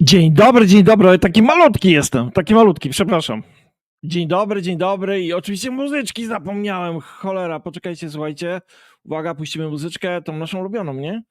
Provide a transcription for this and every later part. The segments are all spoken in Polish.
Dzień dobry, dzień dobry. Taki malutki jestem, taki malutki, przepraszam. Dzień dobry, dzień dobry i oczywiście muzyczki zapomniałem. Cholera, poczekajcie, słuchajcie. Uwaga, puścimy muzyczkę, tą naszą ulubioną, nie?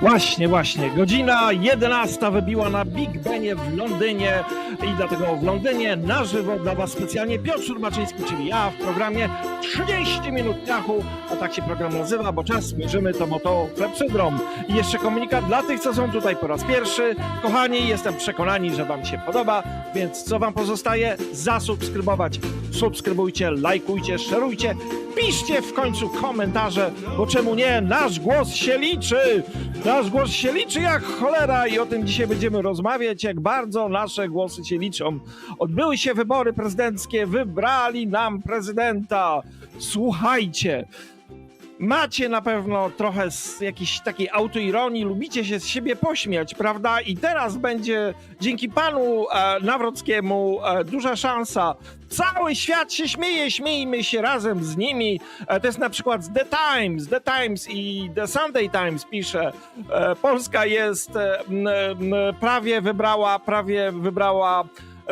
Właśnie, właśnie. Godzina 11 wybiła na Big Benie w Londynie i dlatego w Londynie na żywo dla Was specjalnie Piotr Urbaczyński, czyli ja w programie 30 minut piachu, a tak się program nazywa, bo czas mierzymy to moto klepsydrom. I jeszcze komunikat dla tych, co są tutaj po raz pierwszy. Kochani, jestem przekonani, że Wam się podoba, więc co Wam pozostaje? Zasubskrybować. Subskrybujcie, lajkujcie, szerujcie, piszcie w końcu komentarze, bo czemu nie? Nasz głos się liczy! Nasz głos się liczy jak cholera i o tym dzisiaj będziemy rozmawiać, jak bardzo nasze głosy się liczą. Odbyły się wybory prezydenckie, wybrali nam prezydenta. Słuchajcie, macie na pewno trochę z jakiejś takiej autoironii, lubicie się z siebie pośmiać, prawda? I teraz będzie dzięki panu e, Nawrockiemu e, duża szansa. Cały świat się śmieje, śmiejmy się razem z nimi. E, to jest na przykład The Times, The Times i The Sunday Times pisze. E, Polska jest e, prawie wybrała, prawie wybrała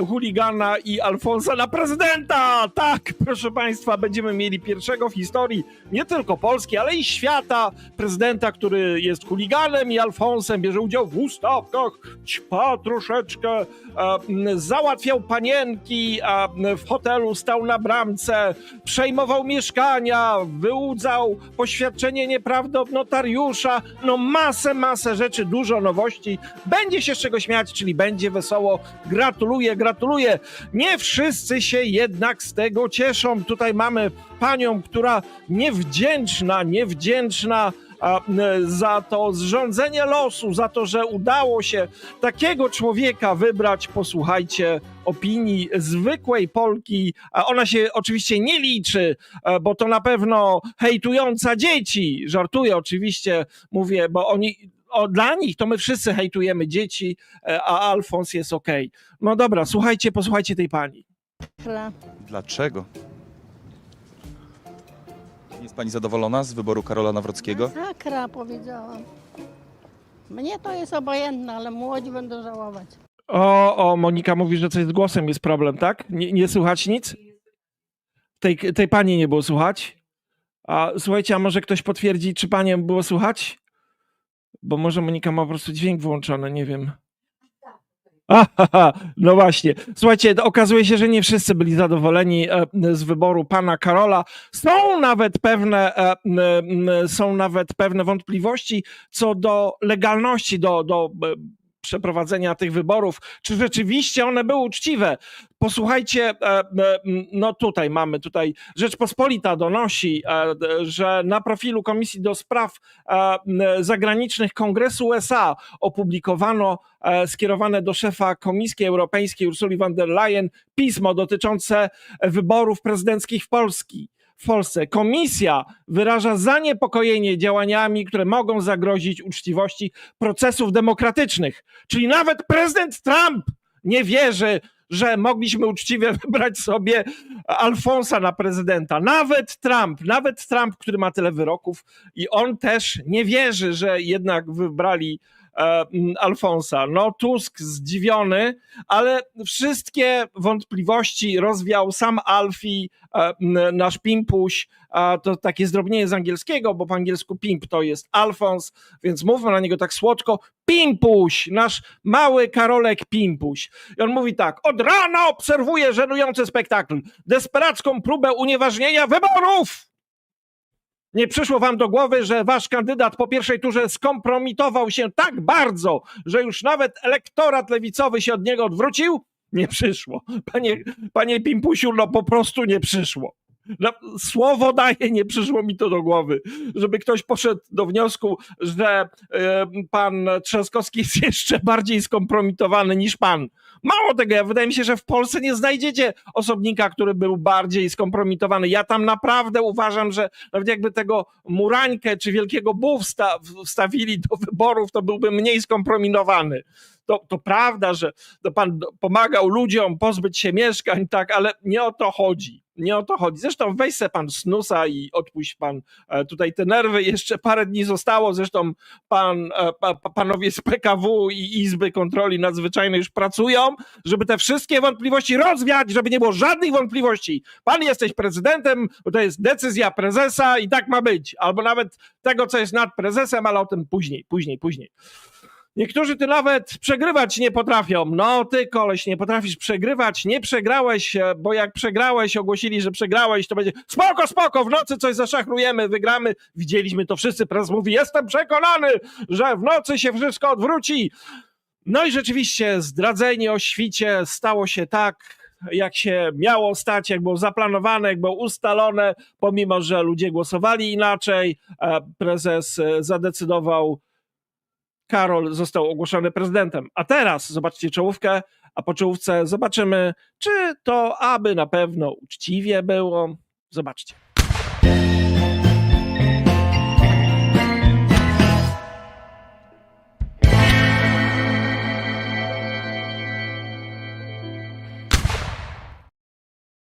chuligana i Alfonsa na prezydenta! Tak, proszę Państwa, będziemy mieli pierwszego w historii nie tylko Polski, ale i świata prezydenta, który jest chuliganem i Alfonsem, bierze udział w ustawkach, ćpa troszeczkę, e, załatwiał panienki, w hotelu stał na bramce, przejmował mieszkania, wyłudzał poświadczenie nieprawdy od notariusza, no masę, masę rzeczy, dużo nowości. Będzie się z czego śmiać, czyli będzie wesoło. Gratuluję, gratuluję. Nie wszyscy się jednak z tego cieszą. Tutaj mamy panią, która niewdzięczna, niewdzięczna za to zrządzenie losu, za to, że udało się takiego człowieka wybrać, posłuchajcie, opinii zwykłej Polki. Ona się oczywiście nie liczy, bo to na pewno hejtująca dzieci. Żartuję oczywiście, mówię, bo oni. O, dla nich to my wszyscy hejtujemy dzieci, e, a Alfons jest okej. No dobra, słuchajcie, posłuchajcie tej pani. Dlaczego? Jest pani zadowolona z wyboru Karola Nawrockiego? Sakra powiedziałam. Mnie to jest obojętne, ale młodzi będą żałować. O, o, Monika mówi, że coś z głosem jest problem, tak? Nie, nie słychać nic? Tej, tej pani nie było słychać? A słuchajcie, a może ktoś potwierdzi, czy panią było słychać? Bo może Monika ma po prostu dźwięk włączony, nie wiem. Aha, no właśnie. Słuchajcie, okazuje się, że nie wszyscy byli zadowoleni e, z wyboru pana Karola. Są nawet pewne, e, są nawet pewne wątpliwości co do legalności, do, do przeprowadzenia tych wyborów, czy rzeczywiście one były uczciwe. Posłuchajcie, e, e, no tutaj mamy, tutaj Rzeczpospolita donosi, e, że na profilu Komisji do Spraw Zagranicznych Kongresu USA opublikowano skierowane do szefa Komisji Europejskiej Ursuli von der Leyen pismo dotyczące wyborów prezydenckich w Polski. W Polsce komisja wyraża zaniepokojenie działaniami, które mogą zagrozić uczciwości procesów demokratycznych. Czyli nawet prezydent Trump nie wierzy, że mogliśmy uczciwie wybrać sobie Alfonsa na prezydenta. Nawet Trump, nawet Trump, który ma tyle wyroków, i on też nie wierzy, że jednak wybrali Alfonsa. No, Tusk zdziwiony, ale wszystkie wątpliwości rozwiał sam Alfie, e, nasz Pimpuś. To takie zdrobnienie z angielskiego, bo po angielsku Pimp to jest Alfons, więc mówmy na niego tak słodko. Pimpuś, nasz mały Karolek Pimpuś. I on mówi tak, od rana obserwuję żenujący spektakl, desperacką próbę unieważnienia wyborów. Nie przyszło wam do głowy, że wasz kandydat po pierwszej turze skompromitował się tak bardzo, że już nawet elektorat lewicowy się od niego odwrócił? Nie przyszło. Panie, panie Pimpusiu, no po prostu nie przyszło. No, słowo daję, nie przyszło mi to do głowy, żeby ktoś poszedł do wniosku, że pan Trzaskowski jest jeszcze bardziej skompromitowany niż pan. Mało tego, ja wydaje mi się, że w Polsce nie znajdziecie osobnika, który był bardziej skompromitowany. Ja tam naprawdę uważam, że nawet jakby tego Murańkę czy Wielkiego Bu wsta- wstawili do wyborów, to byłby mniej skompromitowany. To, to prawda, że to pan pomagał ludziom pozbyć się mieszkań, tak, ale nie o to chodzi. Nie o to chodzi. Zresztą weź se pan snusa i odpuść pan e, tutaj te nerwy. Jeszcze parę dni zostało. Zresztą pan, e, pa- panowie z PKW i Izby Kontroli Nadzwyczajnej już pracują, żeby te wszystkie wątpliwości rozwiać, żeby nie było żadnych wątpliwości. Pan jesteś prezydentem, bo to jest decyzja prezesa i tak ma być. Albo nawet tego, co jest nad prezesem, ale o tym później, później, później. Niektórzy ty nawet przegrywać nie potrafią. No ty koleś, nie potrafisz przegrywać, nie przegrałeś, e, bo jak przegrałeś, ogłosili, że przegrałeś, to będzie spoko, spoko, w nocy coś zaszachrujemy, wygramy. Widzieliśmy to wszyscy, prez mówi, jestem przekonany, że w nocy się wszystko odwróci. No i rzeczywiście zdradzenie o świcie stało się tak, jak się miało stać, jak było zaplanowane, jak było ustalone, pomimo, że ludzie głosowali inaczej, e, prezes e, zadecydował, Karol został ogłoszony prezydentem. A teraz zobaczcie czołówkę, a po czołówce zobaczymy, czy to aby na pewno uczciwie było. Zobaczcie.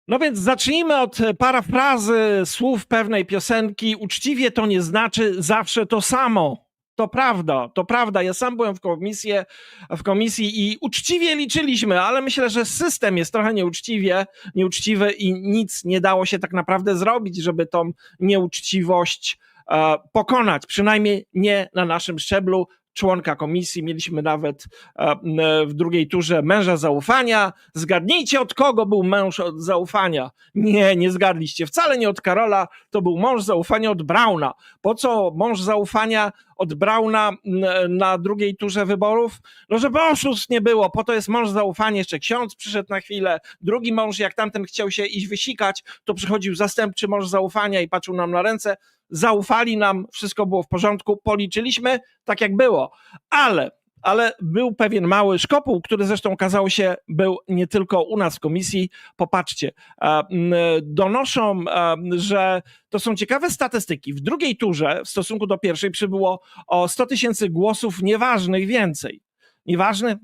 No więc zacznijmy od parafrazy słów pewnej piosenki. Uczciwie to nie znaczy zawsze to samo. To prawda, to prawda. Ja sam byłem w, komisję, w komisji i uczciwie liczyliśmy, ale myślę, że system jest trochę nieuczciwie, nieuczciwy i nic nie dało się tak naprawdę zrobić, żeby tą nieuczciwość e, pokonać. Przynajmniej nie na naszym szczeblu członka komisji. Mieliśmy nawet e, m, w drugiej turze męża zaufania. Zgadnijcie, od kogo był męż od zaufania. Nie, nie zgadliście. Wcale nie od Karola, to był mąż zaufania od Brauna. Po co mąż zaufania od Brauna m, na drugiej turze wyborów? No, żeby oszustw nie było. Po to jest mąż zaufania. Jeszcze ksiądz przyszedł na chwilę. Drugi mąż, jak tamten chciał się iść wysikać, to przychodził zastępczy mąż zaufania i patrzył nam na ręce. Zaufali nam, wszystko było w porządku, policzyliśmy tak jak było. Ale ale był pewien mały szkopuł, który zresztą okazało się był nie tylko u nas w komisji. Popatrzcie, donoszą, że to są ciekawe statystyki. W drugiej turze w stosunku do pierwszej przybyło o 100 tysięcy głosów nieważnych więcej. Nieważne?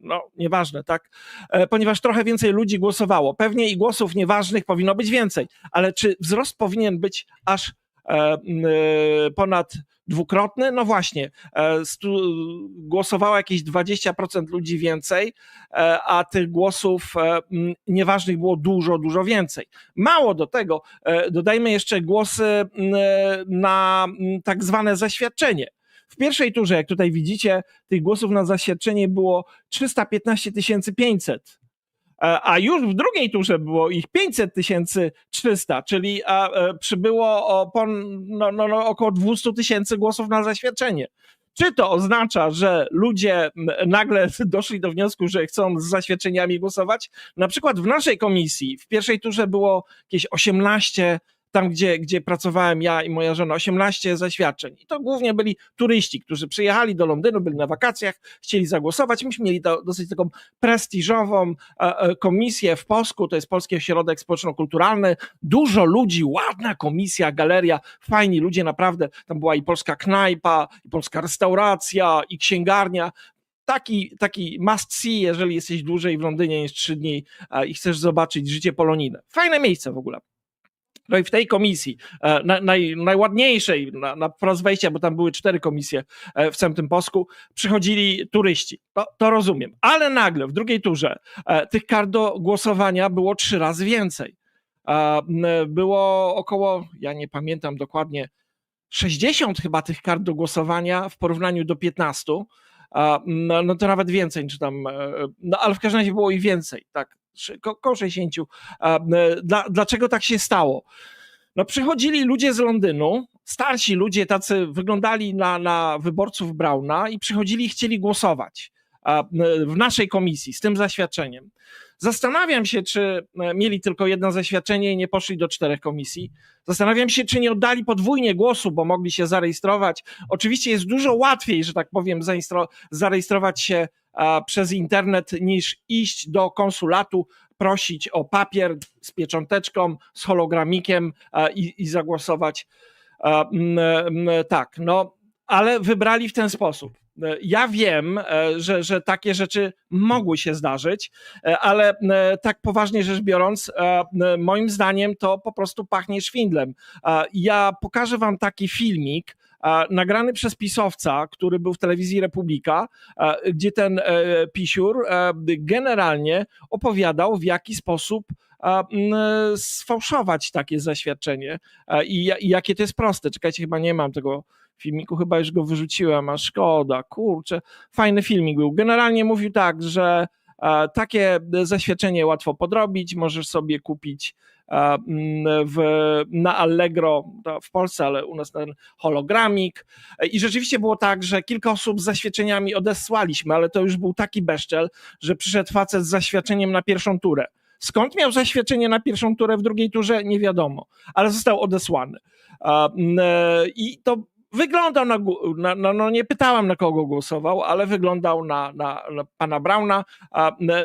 No, nieważne, tak? E, Ponieważ trochę więcej ludzi głosowało. Pewnie i głosów nieważnych powinno być więcej, ale czy wzrost powinien być aż ponad dwukrotny? No właśnie, e, głosowało jakieś 20% ludzi więcej, e, a tych głosów e, nieważnych było dużo, dużo więcej. Mało do tego, e, dodajmy jeszcze głosy na tak zwane zaświadczenie. W pierwszej turze, jak tutaj widzicie, tych głosów na zaświadczenie było 315 500. E, A już w drugiej turze było ich 500 300, czyli e, przybyło o, no, no, no, około 200 tysięcy głosów na zaświadczenie. Czy to oznacza, że ludzie nagle doszli do wniosku, że chcą z zaświadczeniami głosować? Na przykład w naszej komisji w pierwszej turze było jakieś 18 tam gdzie, gdzie pracowałem ja i moja żona, 18 zaświadczeń. I to głównie byli turyści, którzy przyjechali do Londynu, byli na wakacjach, chcieli zagłosować. Myśmy mieli to, dosyć taką prestiżową e, e, komisję w Polsku, to jest Polski Ośrodek Społeczno-Kulturalny. Dużo ludzi, ładna komisja, galeria, fajni ludzie, naprawdę. Tam była i polska knajpa, i polska restauracja, i księgarnia taki, taki must see, jeżeli jesteś dłużej w Londynie niż trzy dni e, i chcesz zobaczyć życie polonijne. Fajne miejsce w ogóle. No i w tej komisji, e, na, naj, najładniejszej na, na wprost wejścia, bo tam były cztery komisje e, w całym tym posku, przychodzili turyści. To, to rozumiem. Ale nagle w drugiej turze e, tych kart do głosowania było trzy razy więcej. Było około, ja nie pamiętam dokładnie, 60 chyba tych kart do głosowania w porównaniu do 15. A, No, to nawet więcej, czy tam, no ale w każdym razie było i więcej, tak, koło 60. A, m, Dla, dlaczego tak się stało? No przychodzili ludzie z Londynu, starsi ludzie tacy wyglądali na, na wyborców Brauna i przychodzili i chcieli głosować m, w naszej komisji z tym zaświadczeniem. Zastanawiam się, czy e, mieli tylko jedno zaświadczenie i nie poszli do czterech komisji. Zastanawiam się, czy nie oddali podwójnie głosu, bo mogli się zarejestrować. Oczywiście jest dużo łatwiej, że tak powiem, zarejestrować się przez internet niż iść do konsulatu, prosić o papier z piecząteczką, z hologramikiem i, i zagłosować. Tak, no ale wybrali w ten sposób. E, Ja wiem, e, że, że takie rzeczy mogły się zdarzyć, e, ale tak poważnie rzecz biorąc, moim zdaniem to po prostu pachnie szwindlem. Ja pokażę wam taki filmik, nagrany przez pisowca, który był w telewizji Republika, gdzie ten pisiur generalnie opowiadał, w jaki sposób sfałszować takie zaświadczenie i jakie to jest proste. Czekajcie, chyba nie mam tego filmiku, chyba już go wyrzuciłem, a szkoda, kurczę. Fajny filmik był. Generalnie mówił tak, że a, takie zaświadczenie łatwo podrobić, możesz sobie kupić a, m, w, na Allegro, w Polsce, ale u nas ten hologramik. I rzeczywiście było tak, że kilka osób z zaświadczeniami odesłaliśmy, ale to już był taki beszczel, że przyszedł facet z zaświadczeniem na pierwszą turę. Skąd miał zaświadczenie na pierwszą turę, w drugiej turze? Nie wiadomo, ale został odesłany. E, I to wyglądał na, na, na no nie pytałem na kogo głosował, ale wyglądał na, na, na pana Brauna.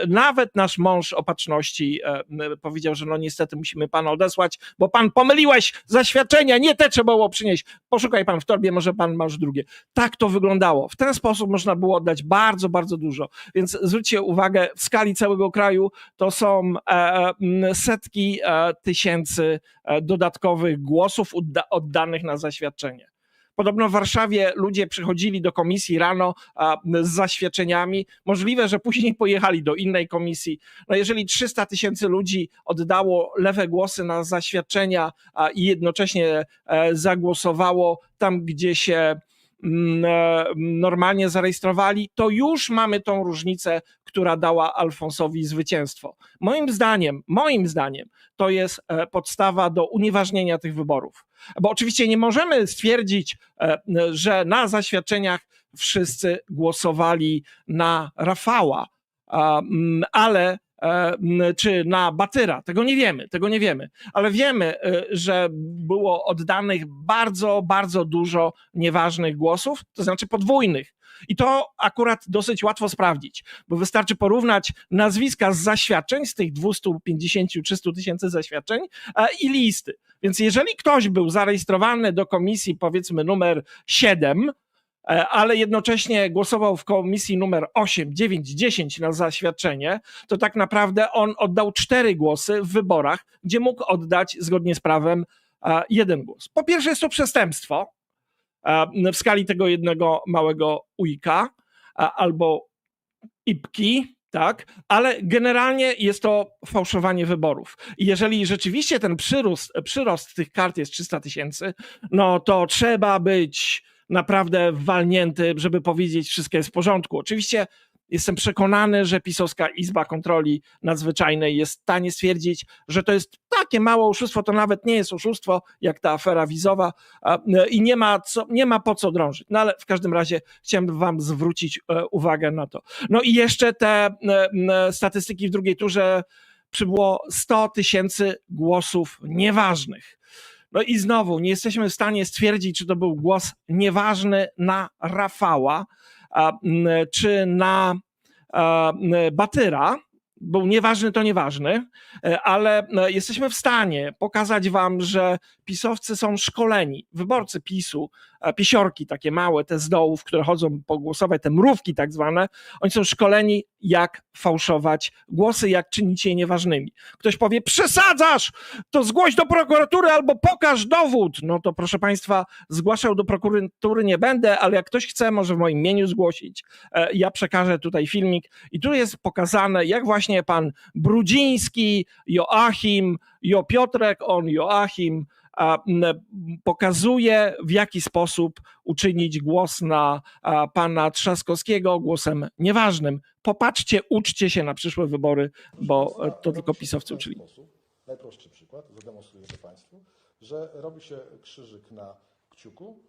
Nawet nasz mąż opatrzności e, powiedział, że no niestety musimy pana odesłać, bo pan pomyliłeś zaświadczenia, nie te trzeba było przynieść. Poszukaj pan w torbie, może pan masz drugie. Tak to wyglądało. W ten sposób można było oddać bardzo, bardzo dużo. Więc zwróćcie uwagę, w skali całego kraju to są e, setki e, tysięcy dodatkowych głosów odda- oddanych na zaświadczenie. Podobno w Warszawie ludzie przychodzili do komisji rano z zaświadczeniami. Możliwe, że później pojechali do innej komisji. No jeżeli 300 tysięcy ludzi oddało lewe głosy na zaświadczenia i jednocześnie e, zagłosowało tam, gdzie się normalnie zarejestrowali, to już mamy tą różnicę, która dała Alfonsowi zwycięstwo. Moim zdaniem, moim zdaniem, to jest e, podstawa do unieważnienia tych wyborów. Bo oczywiście nie możemy stwierdzić, e, że na zaświadczeniach wszyscy głosowali na Rafała, ale e, czy na Batyra. Tego nie wiemy, tego nie wiemy. Ale wiemy, e, że było oddanych bardzo, bardzo dużo nieważnych głosów, to znaczy podwójnych. I to akurat dosyć łatwo sprawdzić, bo wystarczy porównać nazwiska z zaświadczeń, z tych 250-300 tysięcy zaświadczeń e, i listy. Więc jeżeli ktoś był zarejestrowany do komisji, powiedzmy numer 7, e, ale jednocześnie głosował w komisji numer 8, 9, 10 na zaświadczenie, to tak naprawdę on oddał cztery głosy w wyborach, gdzie mógł oddać zgodnie z prawem e, jeden głos. Po pierwsze jest to przestępstwo e, w skali tego jednego małego ujka albo ipki, tak, ale generalnie jest to fałszowanie wyborów. Jeżeli rzeczywiście ten przyrost, przyrost tych kart jest 300 tysięcy, no to trzeba być naprawdę walnięty, żeby powiedzieć, wszystko jest w porządku. Oczywiście jestem przekonany, że Pisowska Izba Kontroli Nadzwyczajnej jest w stanie stwierdzić, że to jest takie małe oszustwo, to nawet nie jest oszustwo, jak ta afera wizowa a, i nie ma, co, nie ma po co drążyć. No ale w każdym razie chciałem wam zwrócić e, uwagę na to. No i jeszcze te e, statystyki w drugiej turze przybyło 100 tysięcy głosów nieważnych. No i znowu nie jesteśmy w stanie stwierdzić, czy to był głos nieważny na Rafała, czy na Batyra. Był nieważny, to nieważny, e, ale e, jesteśmy w stanie pokazać wam, że pisowcy są szkoleni, wyborcy PiSu, pisiorki takie małe, te z dołów, które chodzą pogłosować, te mrówki tak zwane, oni są szkoleni, jak fałszować głosy, jak czynić je nieważnymi. Ktoś powie, przesadzasz, to zgłoś do prokuratury albo pokaż dowód. No to proszę Państwa, zgłaszał do prokuratury nie będę, ale jak ktoś chce, może w moim imieniu zgłosić. E, Ja przekażę tutaj filmik i tu jest pokazane, jak właśnie pan Brudziński, Joachim, Jo Piotrek, on Joachim, pokazuje, w jaki sposób uczynić głos na pana Trzaskowskiego głosem nieważnym. Popatrzcie, uczcie się na przyszłe wybory, bo e, to tylko pisowcy uczyli. Najprostszy przykład, zademonstruję to Państwu, że robi się krzyżyk na kciuku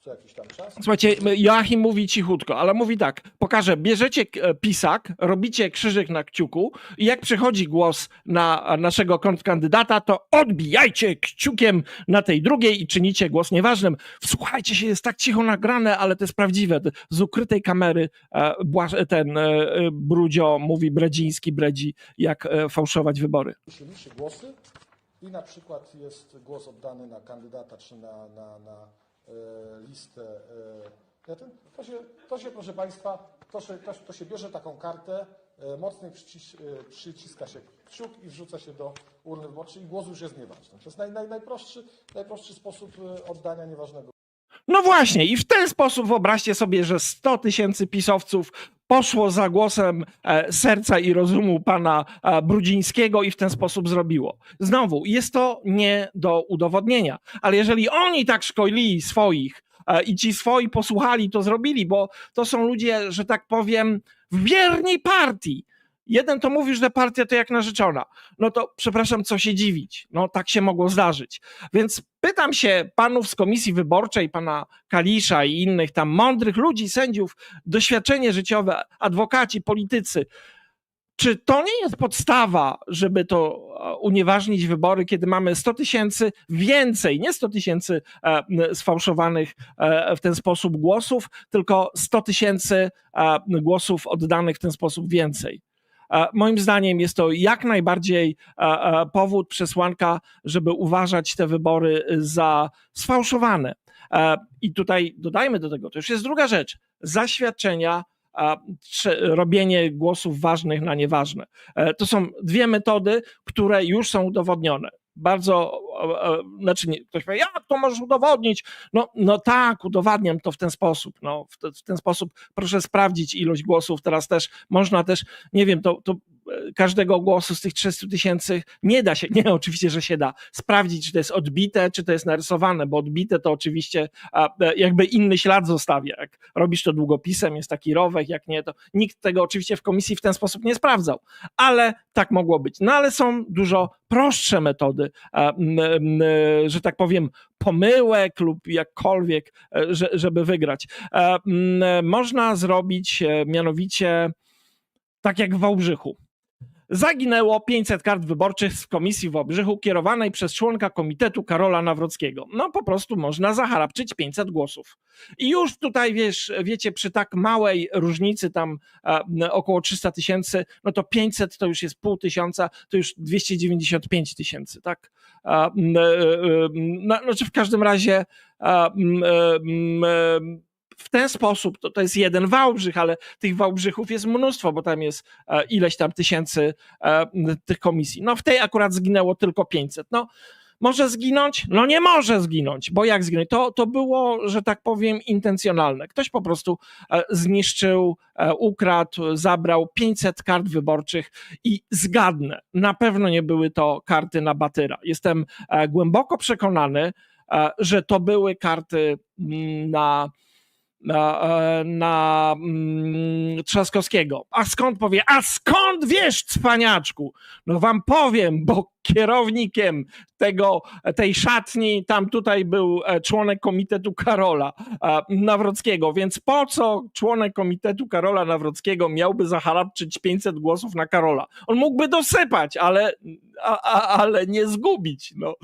co jakiś tam czas. Słuchajcie, Joachim mówi cichutko, ale mówi tak, pokażę, bierzecie e, pisak, robicie krzyżyk na kciuku i jak przychodzi głos na naszego kontrkandydata, to odbijajcie kciukiem na tej drugiej i czynicie głos nieważnym. Wsłuchajcie się, jest tak cicho nagrane, ale to jest prawdziwe. Z ukrytej kamery e, ten e, e, Brudzio mówi Bredziński, Bredzi, jak fałszować wybory. liczy głosy i na przykład jest głos oddany na kandydata czy na, na, na listę, e, ja ten, to, się, to się, proszę Państwa, to się, to, to się bierze taką kartę, e, mocniej przycis, e, przyciska się kciuk i wrzuca się do urny wyborczej i głos już jest nieważny. To jest naj, naj, najprostszy, najprostszy sposób e, oddania nieważnego No właśnie, i w ten sposób wyobraźcie sobie, że 100 tysięcy pisowców poszło za głosem e, serca i rozumu pana e, Brudzińskiego i w ten sposób zrobiło. Znowu, jest to nie do udowodnienia, ale jeżeli oni tak szkolili swoich e, i ci swoi posłuchali, to zrobili, bo to są ludzie, że tak powiem, w wierni partii. Jeden to mówił, że partia to jak narzeczona. No to przepraszam, co się dziwić. No tak się mogło zdarzyć. Więc pytam się panów z komisji wyborczej, pana Kalisza i innych tam mądrych ludzi, sędziów, doświadczenie życiowe, adwokaci, politycy. Czy to nie jest podstawa, żeby to e, unieważnić wybory, kiedy mamy 100 tysięcy więcej, nie 100 tysięcy e, sfałszowanych e, w ten sposób głosów, tylko 100 tysięcy głosów oddanych w ten sposób więcej? E, Moim zdaniem jest to jak najbardziej e, e, powód, przesłanka, żeby uważać te wybory za sfałszowane. I tutaj dodajmy do tego, to już jest druga rzecz, zaświadczenia, robienie głosów ważnych na nieważne. To są dwie metody, które już są udowodnione. Bardzo, znaczy nie, ktoś powie, jak to możesz udowodnić? No, no tak, udowadniam to w ten sposób. No, w, te, w ten sposób proszę sprawdzić ilość głosów. Teraz też można też, nie wiem, to, to każdego głosu z tych 300 tysięcy nie da się, nie oczywiście, że się da, sprawdzić, czy to jest odbite, czy to jest narysowane, bo odbite to oczywiście e, jakby inny ślad zostawia. Jak robisz to długopisem, jest taki rowek, jak nie, to nikt tego oczywiście w komisji w ten sposób nie sprawdzał, ale tak mogło być. No ale są dużo prostsze metody, że tak powiem, pomyłek lub jakkolwiek, e, że, żeby wygrać. E, Można zrobić mianowicie tak jak w Wałbrzychu. Zaginęło 500 kart wyborczych z komisji w Wałbrzychu kierowanej przez członka komitetu Karola Nawrockiego. No po prostu można zaharapczyć 500 głosów. I już tutaj, wiesz, wiecie, przy tak małej różnicy, tam e, około 300 tysięcy, no to 500 to już jest pół tysiąca, to już 295 tysięcy, tak? M, e, e, no, znaczy w każdym razie e, e, w ten sposób, to, to jest jeden Wałbrzych, ale tych Wałbrzychów jest mnóstwo, bo tam jest e, ileś tam tysięcy e, tych komisji. No w tej akurat zginęło tylko 500. No może zginąć? No nie może zginąć, bo jak zginąć? To, to było, że tak powiem, intencjonalne. Ktoś po prostu e, zniszczył, ukradł, zabrał 500 kart wyborczych i zgadnę, na pewno nie były to karty na Batyra. Jestem głęboko przekonany, że to były karty na na, e, mm, Trzaskowskiego. A skąd powie? A skąd wiesz, cwaniaczku? No wam powiem, bo kierownikiem tego, tej szatni tam tutaj był e, członek komitetu Karola e, Nawrockiego, więc po co członek komitetu Karola Nawrockiego miałby zaharapczyć 500 głosów na Karola? On mógłby dosypać, ale, a, a, ale nie zgubić. No,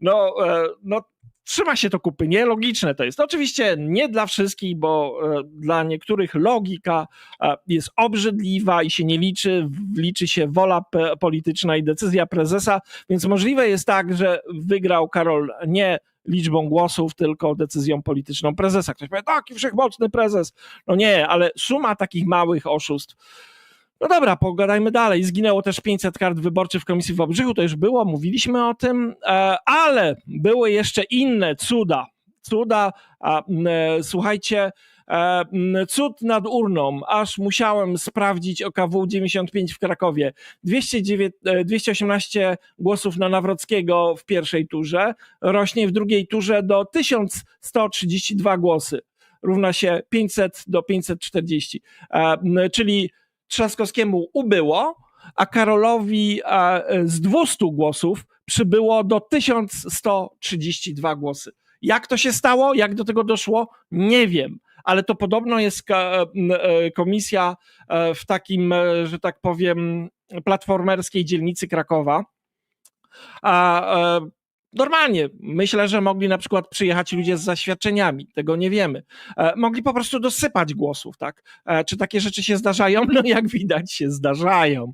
no, no trzyma się to kupy. Nielogiczne to jest. Oczywiście nie dla wszystkich, bo e, dla niektórych logika e, jest obrzydliwa i się nie liczy. Liczy się wola polityczna i decyzja prezesa, więc możliwe jest tak, że wygrał Karol nie liczbą głosów, tylko decyzją polityczną prezesa. Ktoś powie, taki wszechmocny prezes. No nie, ale suma takich małych oszustw. No dobra, pogadajmy dalej. Zginęło też 500 kart wyborczych w Komisji w Wałbrzychu, to już było, mówiliśmy o tym, e, ale były jeszcze inne cuda. Cuda, e, słuchajcie, e, cud nad urną, aż musiałem sprawdzić OKW 95 w Krakowie. 209, e, 218 głosów na Nawrockiego w pierwszej turze, rośnie w drugiej turze do 1132 głosy. Równa się 500 do 540. E, m, czyli Trzaskowskiemu ubyło, a Karolowi e, z 200 głosów przybyło do 1132 głosy. Jak to się stało? Jak do tego doszło? Nie wiem, ale to podobno jest m, e, komisja e, w takim, e, że tak powiem, platformerskiej dzielnicy Krakowa. A e, Normalnie. Myślę, że mogli na przykład przyjechać ludzie z zaświadczeniami. Tego nie wiemy. E, mogli po prostu dosypać głosów, tak? E, czy takie rzeczy się zdarzają? No jak widać się zdarzają.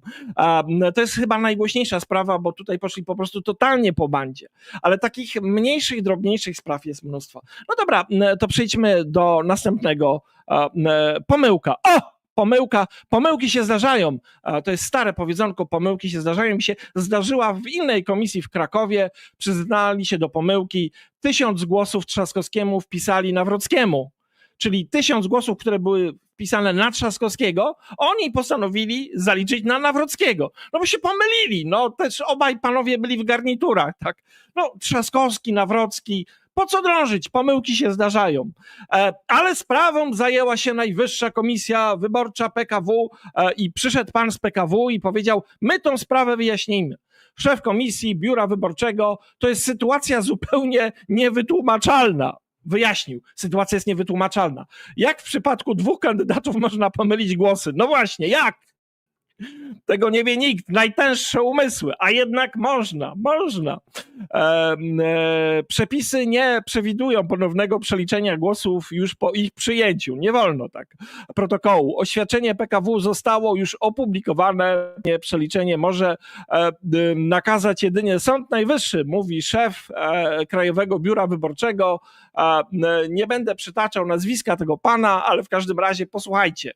No, to jest chyba najgłośniejsza sprawa, bo tutaj poszli po prostu totalnie po bandzie. Ale takich mniejszych, drobniejszych spraw jest mnóstwo. No dobra, m, to przejdźmy do następnego. Pomyłka. O! Pomyłka, pomyłki się zdarzają. To jest stare powiedzonko, pomyłki się zdarzają. Mi się zdarzyła w innej komisji w Krakowie. Przyznali się do pomyłki. Tysiąc głosów Trzaskowskiemu wpisali Nawrockiemu. Czyli tysiąc głosów, które były wpisane na Trzaskowskiego, oni postanowili zaliczyć na Nawrockiego. No bo się pomylili. No też obaj panowie byli w garniturach, tak? No Trzaskowski, Nawrocki. Po co drążyć? Pomyłki się zdarzają. E, ale sprawą zajęła się Najwyższa Komisja Wyborcza PKW e, i przyszedł pan z PKW i powiedział: My tą sprawę wyjaśnijmy. Szef komisji biura wyborczego to jest sytuacja zupełnie niewytłumaczalna. Wyjaśnił, sytuacja jest niewytłumaczalna. Jak w przypadku dwóch kandydatów można pomylić głosy? No właśnie, jak? Tego nie wie nikt. Najtęższe umysły, a jednak można, można. E, przepisy nie przewidują ponownego przeliczenia głosów już po ich przyjęciu. Nie wolno tak. Protokołu. Oświadczenie PKW zostało już opublikowane. Nie przeliczenie może e, nakazać jedynie Sąd Najwyższy, mówi szef e, Krajowego Biura Wyborczego. Nie będę przytaczał nazwiska tego pana, ale w każdym razie posłuchajcie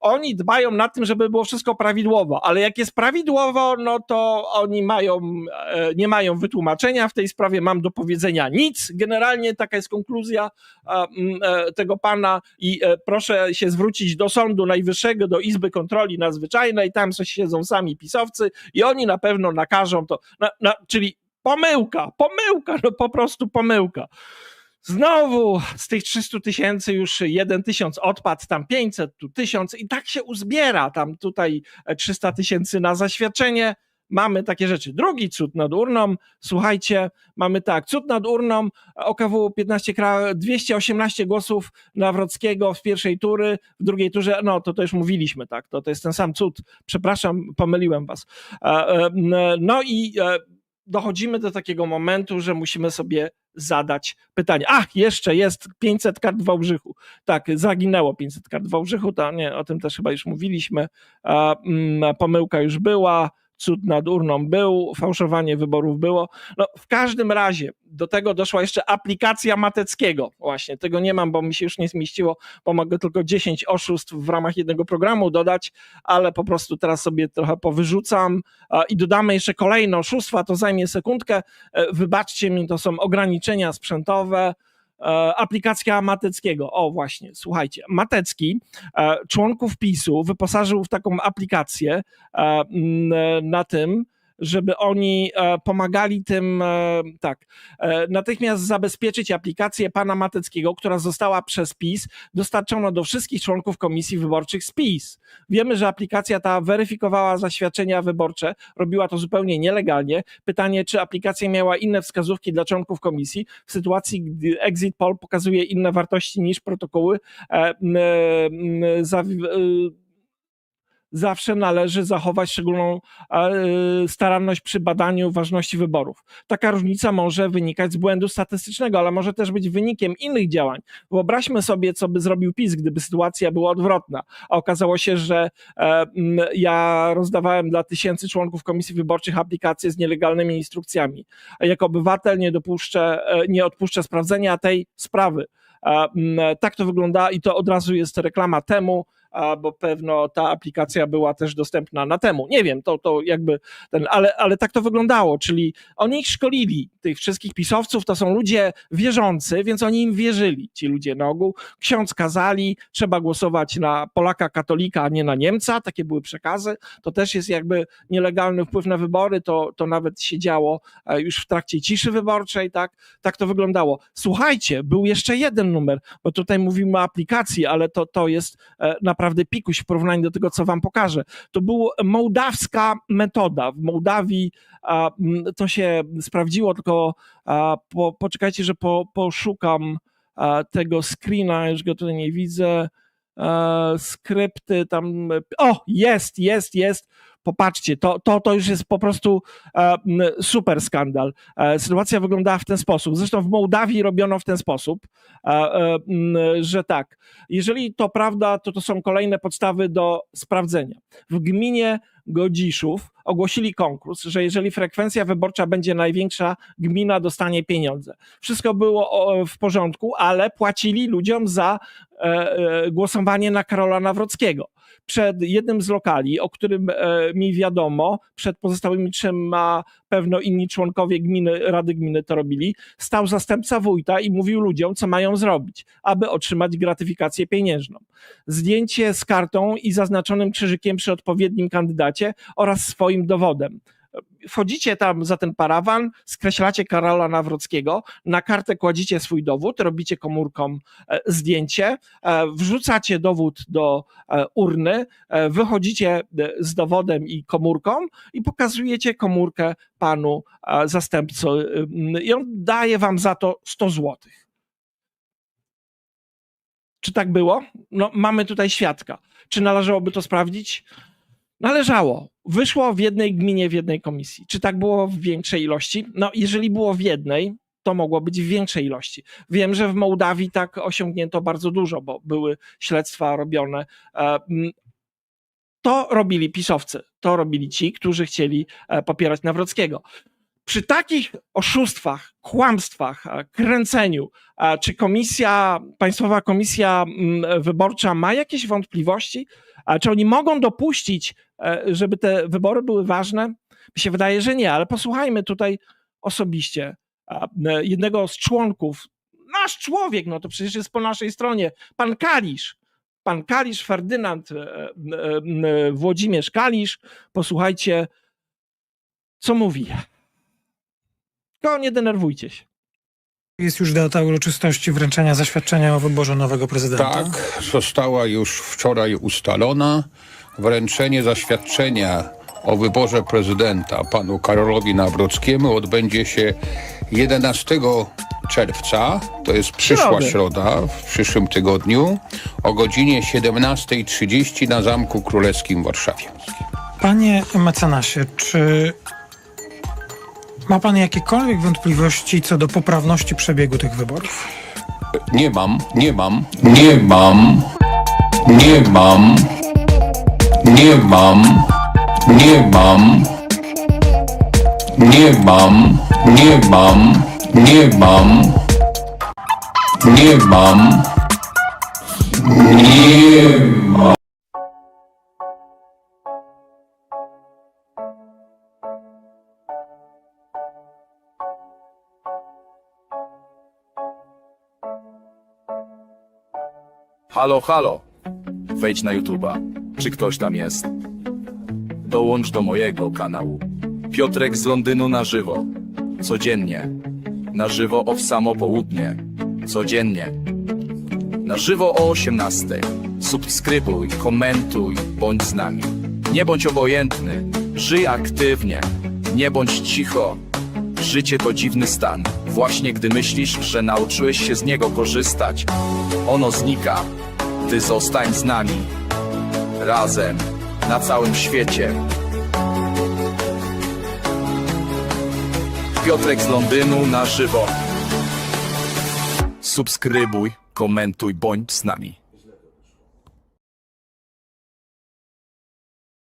oni dbają nad tym, żeby było wszystko prawidłowo, ale jak jest prawidłowo, no to oni mają, e, nie mają wytłumaczenia w tej sprawie, mam do powiedzenia nic. Generalnie taka jest konkluzja e, e, tego pana i proszę się zwrócić do Sądu Najwyższego, do Izby Kontroli Nadzwyczajnej, tam siedzą sami pisowcy i oni na pewno nakażą to, na, na, czyli pomyłka, pomyłka, no po prostu pomyłka. Znowu z tych 300 tysięcy już 1 tysiąc odpadł, tam 500, tu 1000 i tak się uzbiera. Tam tutaj 300 tysięcy na zaświadczenie. Mamy takie rzeczy. Drugi cud nad urną, słuchajcie, mamy tak, cud nad urną, OKW 15 krajów, 218 głosów Nawrockiego w pierwszej tury, w drugiej turze, no to to już mówiliśmy, tak, to, to jest ten sam cud, przepraszam, pomyliłem was. E, e, No i e, dochodzimy do takiego momentu, że musimy sobie zadać pytanie. Ach, jeszcze jest 500 kart w Wałbrzychu. Tak, zaginęło 500 kart w Wałbrzychu, to nie, o tym też chyba już mówiliśmy. Mm, pomyłka już była, cud nad urną był, fałszowanie wyborów było. No, w każdym razie do tego doszła jeszcze aplikacja Mateckiego. Właśnie, tego nie mam, bo mi się już nie zmieściło, bo mogę tylko 10 oszustw w ramach jednego programu dodać, ale po prostu teraz sobie trochę powyrzucam i dodamy jeszcze kolejne oszustwa, to zajmie sekundkę. E, Wybaczcie mi, to są ograniczenia sprzętowe. E, Aplikacja Mateckiego. O, właśnie, słuchajcie. Matecki e, członków PiSu wyposażył w taką aplikację e, na tym, żeby oni e, pomagali tym, e, tak, e, natychmiast zabezpieczyć aplikację pana Mateckiego, która została przez PiS dostarczona do wszystkich członków komisji wyborczych z PiS. Wiemy, że aplikacja ta weryfikowała zaświadczenia wyborcze, robiła to zupełnie nielegalnie. Pytanie, czy aplikacja miała inne wskazówki dla członków komisji w sytuacji, gdy Exit Poll pokazuje inne wartości niż protokoły. E, m, zawi- e, zawsze należy zachować szczególną e, staranność przy badaniu ważności wyborów. Taka różnica może wynikać z błędu statystycznego, ale może też być wynikiem innych działań. Wyobraźmy sobie, co by zrobił PiS, gdyby sytuacja była odwrotna. A okazało się, że e, ja rozdawałem dla tysięcy członków komisji wyborczych aplikacje z nielegalnymi instrukcjami. Jako obywatel nie dopuszczę, e, nie odpuszczę sprawdzenia tej sprawy. Tak to wygląda i to od razu jest reklama temu, bo pewno ta aplikacja była też dostępna na temu. Nie wiem, to, to jakby ten, ale, ale tak to wyglądało, czyli oni ich szkolili, tych wszystkich pisowców, to są ludzie wierzący, więc oni im wierzyli, ci ludzie na ogół. Ksiądz kazali, trzeba głosować na Polaka katolika, a nie na Niemca, takie były przekazy. To też jest jakby nielegalny wpływ na wybory, to, to nawet się działo e, już w trakcie ciszy wyborczej, tak, tak to wyglądało. Słuchajcie, był jeszcze jeden numer, bo tutaj mówimy o aplikacji, ale to, to jest e, naprawdę pikuś w porównaniu do tego, co wam pokażę. To była mołdawska metoda. W Mołdawii a, to się sprawdziło, tylko a, po, poczekajcie, że po, poszukam a, tego screena, już go tutaj nie widzę. E, skrypty tam. O, jest, jest, jest. Popatrzcie, to, to, to już jest po prostu e, super skandal. E, sytuacja wyglądała w ten sposób. Zresztą w Mołdawii robiono w ten sposób, e, e, że tak, jeżeli to prawda, to to są kolejne podstawy do sprawdzenia. W gminie Godziszów ogłosili konkurs, że jeżeli frekwencja wyborcza będzie największa, gmina dostanie pieniądze. Wszystko było w porządku, ale płacili ludziom za e, e, głosowanie na Karola Nawrockiego. Przed jednym z lokali, o którym e, mi wiadomo, przed pozostałymi trzema pewno inni członkowie gminy, Rady Gminy to robili, stał zastępca wójta i mówił ludziom, co mają zrobić, aby otrzymać gratyfikację pieniężną. Zdjęcie z kartą i zaznaczonym krzyżykiem przy odpowiednim kandydacie oraz swoim dowodem. Wchodzicie tam za ten parawan, skreślacie Karola Nawrockiego, na kartę kładzicie swój dowód, robicie komórką e, zdjęcie, e, wrzucacie dowód do e, urny, wychodzicie z dowodem i komórką i pokazujecie komórkę panu zastępcy i on daje wam za to 100 złotych. Czy tak było? No, mamy tutaj świadka. Czy należałoby to sprawdzić? Należało. Wyszło w jednej gminie, w jednej komisji. Czy tak było w większej ilości? No, jeżeli było w jednej, to mogło być w większej ilości. Wiem, że w Mołdawii tak osiągnięto bardzo dużo, bo były śledztwa robione. E, To robili pisowcy, to robili ci, którzy chcieli e, popierać Nawrockiego. Przy takich oszustwach, kłamstwach, e, kręceniu, a czy komisja, Państwowa Komisja mm, Wyborcza ma jakieś wątpliwości? Czy oni mogą dopuścić, e, żeby te wybory były ważne? Mi się wydaje, że nie, ale posłuchajmy tutaj osobiście e, jednego z członków, nasz człowiek, no to przecież jest po naszej stronie, pan Kalisz. Pan Kalisz, Ferdynand e, e, e, Włodzimierz Kalisz. Posłuchajcie, co mówi. Tylko nie denerwujcie się. Jest już data uroczystości wręczenia zaświadczenia o wyborze nowego prezydenta. Tak, została już wczoraj ustalona. Wręczenie zaświadczenia o wyborze prezydenta panu Karolowi Nawrockiemu odbędzie się 11 czerwca, to jest przyszła środa, w przyszłym tygodniu, o godzinie 17.30 na Zamku Królewskim w Warszawie. Panie mecenasie, czy ma pan jakiekolwiek wątpliwości co do poprawności przebiegu tych wyborów? Nie mam, nie mam, nie mam, nie mam, nie mam, nie mam, nie mam, nie mam, nie mam, nie mam, nie mam. Halo, halo. Wejdź na YouTube'a. Czy ktoś tam jest? Dołącz do mojego kanału. Piotrek z Londynu na żywo. Codziennie. Na żywo o w samo południe. Codziennie. Na żywo o 18. Subskrybuj, komentuj, bądź z nami. Nie bądź obojętny. Żyj aktywnie. Nie bądź cicho. Życie to dziwny stan. Właśnie gdy myślisz, że nauczyłeś się z niego korzystać, ono znika. Ty zostań z nami. Razem. Na całym świecie. Piotrek z Londynu na żywo. Subskrybuj, komentuj, bądź z nami.